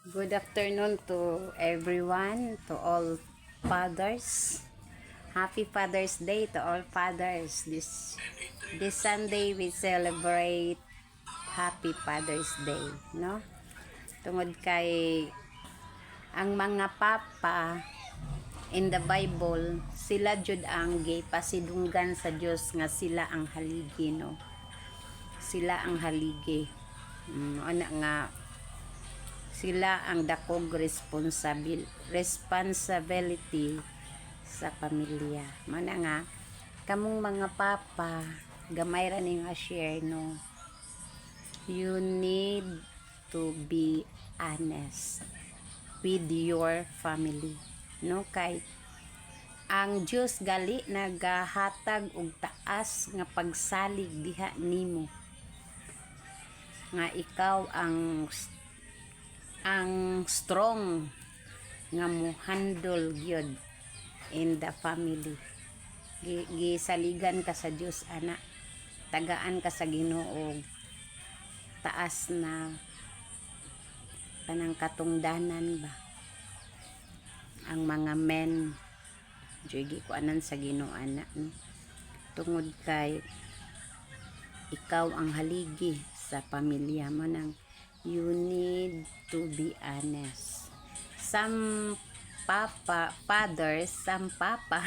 Good afternoon to everyone, to all fathers. Happy Father's Day to all fathers. This this Sunday we celebrate Happy Father's Day, no? Tungod kay ang mga papa in the Bible, sila jud ang pasidunggan sa Dios nga sila ang haligi, no? Sila ang haligi. Mm, ana nga sila ang dakog responsibil responsibility sa pamilya. Mana nga kamong mga papa gamay ra ning share no. You need to be honest with your family. No kay ang Dios gali nagahatag og taas nga pagsalig diha nimo nga ikaw ang ang strong nga mo handle gyud in the family. Gi- gisaligan ka sa Dios ana. Tagaan ka sa Ginoo. Taas na kanang katungdanan ba? Ang mga men jogi ko anan sa Ginoo ana no? tungod kay ikaw ang haligi sa pamilya mo nang you need to be honest. Some papa, fathers, some papa,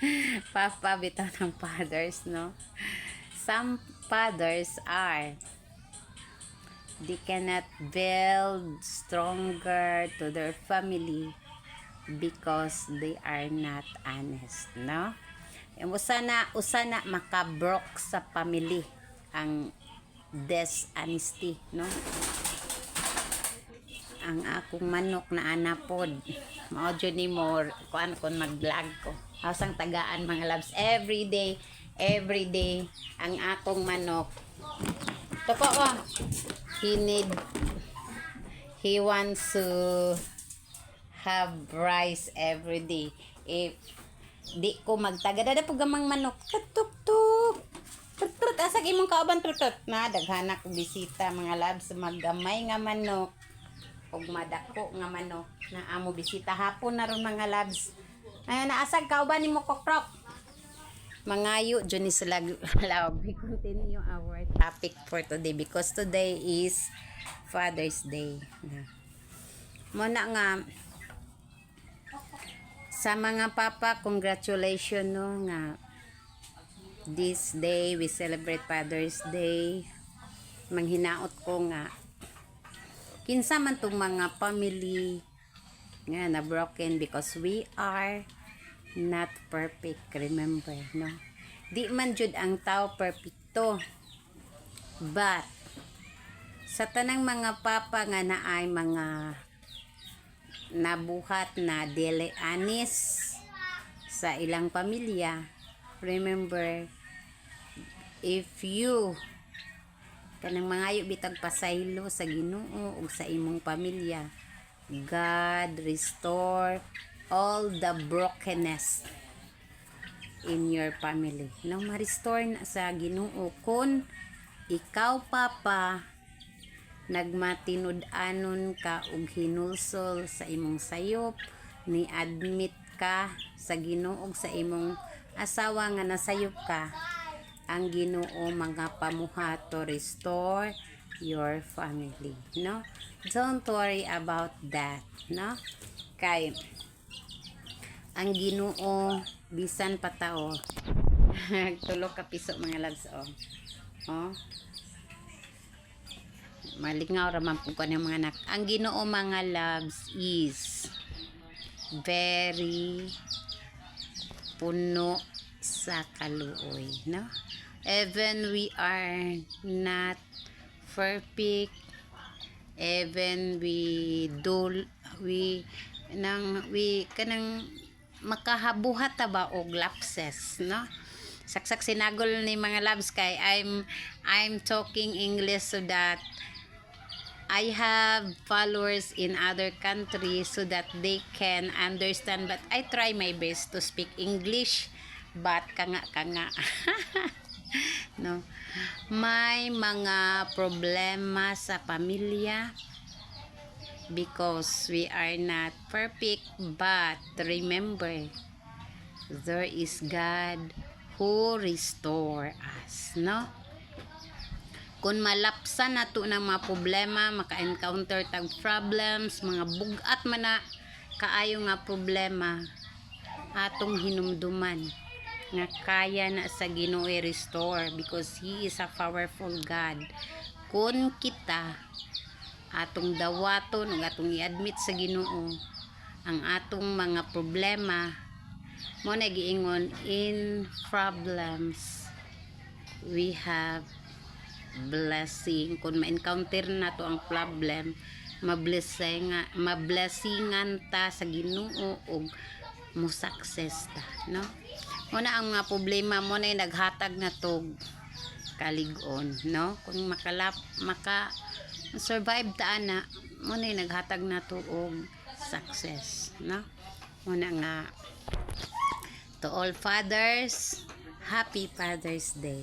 papa bitaw ng fathers, no? Some fathers are, they cannot build stronger to their family because they are not honest, no? Yung usana, usana makabrok sa family ang dishonesty, no? Ang akong manok na anapod. Mao jud ni more kuan kon mag-vlog ko. Hasang tagaan mga loves every day, every day ang akong manok. Toko ko. He need he wants to have rice every day. If di ko magtaga dada po gamang manok. Tuk tuk. Trut trut asag imong kauban trut trut. Na daghana ko bisita mga loves maggamay nga manok og madako nga manok na amo bisita. Hapon na ron mga labs ay naasag ka ba nimo kokrok? Mangayo dyan ni sila love. We continue our topic for today because today is Father's Day. Mo na nga sa mga papa congratulations no nga this day we celebrate Father's Day. Manghinaot ko nga kinsa man tong mga family nga na broken because we are not perfect remember no? Di man jud ang tao perfecto. But sa tanang mga papa nga naay mga nabuhat na dili anis sa ilang pamilya remember if you kanang mangayo bitag pasaylo sa Ginoo ug sa imong pamilya. God restore all the brokenness in your family. No ma-restore na sa Ginoo kun ikaw papa nagmatinud-anon ka og hinulsol sa imong sayop ni admit ka sa Ginoo sa imong asawa nga nasayop ka ang Ginoo mga pamuha to restore your family no? Don't worry about that no? Kay ang Ginoo bisan pa tao. Tulo ka piso mga lads oh. Oh. Malingaw raman po ko ng mga anak. Ang Ginoo mga loves is very puno sa kaluoy no even we are not perfect even we do we nang we kanang makahabuhat ta ba og lapses no? Saksak sinagol ni mga labs kay I'm I'm talking English so that I have followers in other countries so that they can understand but I try my best to speak English but kanga kanga no? May mga problema sa pamilya because we are not perfect but remember there is God who restore us no? Kung malapsan nato ng mga problema maka-encounter tag problems mga bugat man na kaayo nga problema atong hinumduman nga kaya na sa Ginoo i-restore because He is a powerful God. Kung kita atong dawaton ug atong i-admit sa Ginoo ang atong mga problema mo na giingon in problems we have blessing. Kung ma-encounter na to ang problem mablessing mablessingan ta sa Ginoo ug mo success ta no mo na ang mga problema mo na naghatag na to kaligon no? Kung makalap maka survive ta ana mo na naghatag na to success no? Mo na nga to all fathers happy father's day